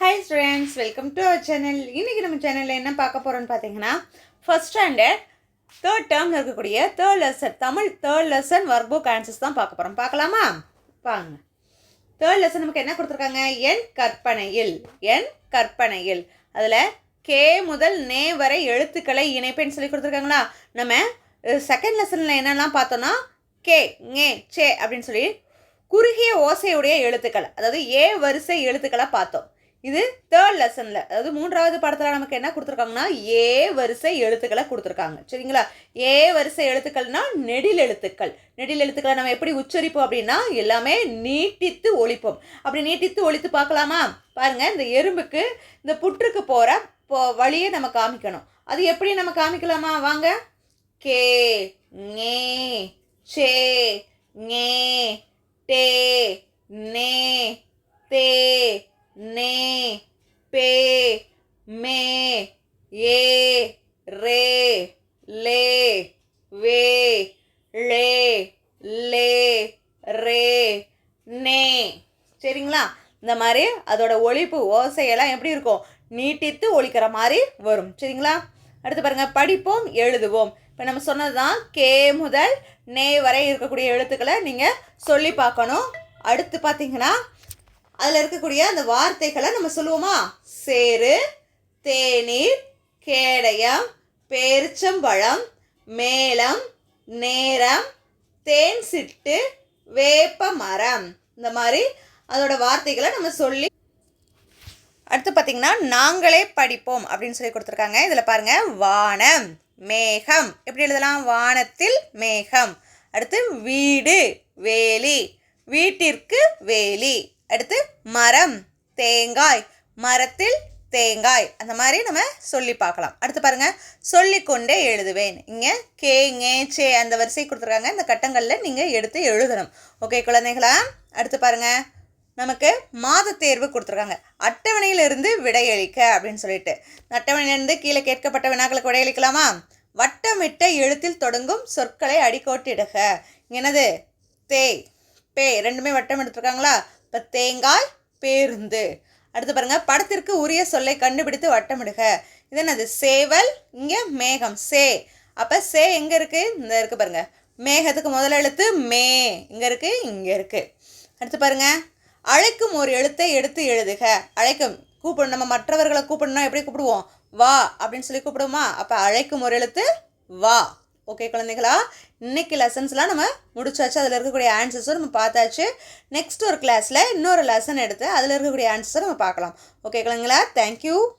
Hi students welcome to our channel இன்றைக்கி நம்ம சேனலில் என்ன பார்க்க போகிறோம்னு பார்த்தீங்கன்னா ஃபஸ்ட் ஸ்டாண்டர்ட் தேர்ட் டேர்மில் இருக்கக்கூடிய third lesson Tamil third lesson workbook answers தான் பார்க்க போகிறோம் பார்க்கலாமா? வாங்க. தேர்ட் லெசன் நமக்கு என்ன கொடுத்துருக்காங்க? என் கற்பனையில் என் கற்பனையில். அதில் கே முதல் நே வரை எழுத்துக்களை இணைப்பேன்னு சொல்லி கொடுத்துருக்காங்களா? நம்ம செகண்ட் லெசனில் என்னெல்லாம் பார்த்தோன்னா கே ஞே சே அப்படின்னு சொல்லி குறுகிய ஓசையுடைய எழுத்துக்கள் அதாவது ஏ வரிசை எழுத்துக்களை பார்த்தோம். இது தேர்ட் லெசனில் அதாவது மூன்றாவது படத்தில் நமக்கு என்ன கொடுத்துருக்காங்கன்னா ஏ வரிசை எழுத்துக்களை கொடுத்துருக்காங்க. சரிங்களா? ஏ வரிசை எழுத்துக்கள்னா நெடில் எழுத்துக்கள். நெடில் எழுத்துக்களை நம்ம எப்படி உச்சரிப்போம் அப்படின்னா எல்லாமே நீட்டித்து ஒழிப்போம். அப்படி நீட்டித்து ஒழித்து பார்க்கலாமா? பாருங்க இந்த எறும்புக்கு இந்த புற்றுக்கு போகிற போ வழியை நம்ம காமிக்கணும். அது எப்படி நம்ம காமிக்கலாமா? வாங்க. கே ஞே சே ஞே டே நே தே நே பே மே ஏ ரே லே வே லே லே ரே நே. சரிங்களா? இந்த மாதிரி அதோட ஒழிப்பு ஓசையெல்லாம் எப்படி இருக்கும்? நீட்டித்து ஒழிக்கிற மாதிரி வரும். சரிங்களா? அடுத்து பாருங்க படிப்போம் எழுதுவோம். இப்போ நம்ம சொன்னது தான் கே முதல் நே வரை இருக்கக்கூடிய எழுத்துக்களை நீங்கள் சொல்லி பார்க்கணும். அடுத்து பார்த்தீங்கன்னா அதில் இருக்கக்கூடிய அந்த வார்த்தைகளை நம்ம சொல்லுவோமா? சேரு தேநீர் கேடயம் பேரிச்சம்பழம் மேளம் நேரம் தேன் சிட்டு வேப்ப மரம். இந்த மாதிரி அதோட வார்த்தைகளை நம்ம சொல்லி அடுத்து பார்த்தீங்கன்னா நாங்களே படிப்போம் அப்படின்னு சொல்லி கொடுத்துருக்காங்க. இதில் பாருங்கள் வானம் மேகம். எப்படி எழுதலாம்? வானத்தில் மேகம். அடுத்து வீடு வேலி. வீட்டிற்கு வேலி. அடுத்து மரம் தேங்காய் மரத்தில் தேங்காய். அந்த மாதிரி நம்ம சொல்லி பார்க்கலாம். அடுத்து பாருங்க. சொல்லிக்கொண்டே எழுதுவேன். இங்கே கே ஞே சே அந்த வரிசை கொடுத்துருக்காங்க. இந்த கட்டங்களில் நீங்கள் எடுத்து எழுதணும். ஓகே குழந்தைகளா? அடுத்து பாருங்க. நமக்கு மாத தேர்வு கொடுத்துருக்காங்க. அட்டவணையிலிருந்து விடையளிக்க அப்படின்னு சொல்லிட்டு. அட்டவணையிலிருந்து கீழே கேட்கப்பட்ட வினாக்களுக்கு விடையளிக்கலாமா வட்டமிட்ட எழுத்தில் தொடங்கும் சொற்களை அடிக்கோட்டிடுக. என்னது? தே பே. ரெண்டுமே வட்டம் எடுத்துருக்காங்களா? இப்போ தேங்காய் பேருந்து. அடுத்து பாருங்கள் படத்திற்கு உரிய சொல்லை கண்டுபிடித்து வட்டமிடுக. இது என்னது? சேவல் இங்கே மேகம் சே. அப்போ சே எங்கே இருக்குது இந்த இருக்குது பாருங்கள் மேகத்துக்கு முதல் எழுத்து மே. இங்கே இருக்குது இங்கே இருக்குது அடுத்து பாருங்க அழைக்கும் ஒரு எழுத்தை எடுத்து எழுதுக. அழைக்கும் கூப்பிடும் நம்ம மற்றவர்களை கூப்பிடணும்னா எப்படி கூப்பிடுவோம்? வா அப்படின்னு சொல்லி கூப்பிடுவோமா? அப்போ அழைக்கும் ஒரு எழுத்து வா. ஓகே குழந்தைகளா? இன்னைக்கு லெசன்ஸ்லாம் நம்ம முடிச்சாச்சு. அதில் இருக்கக்கூடிய ஆன்சர்ஸும் நம்ம பார்த்தாச்சு. நெக்ஸ்ட் ஒரு கிளாஸில் இன்னொரு லெசன் எடுத்து அதில் இருக்கக்கூடிய ஆன்சர்ஸை நம்ம பார்க்கலாம். ஓகே குழந்தைங்களா தேங்க்யூ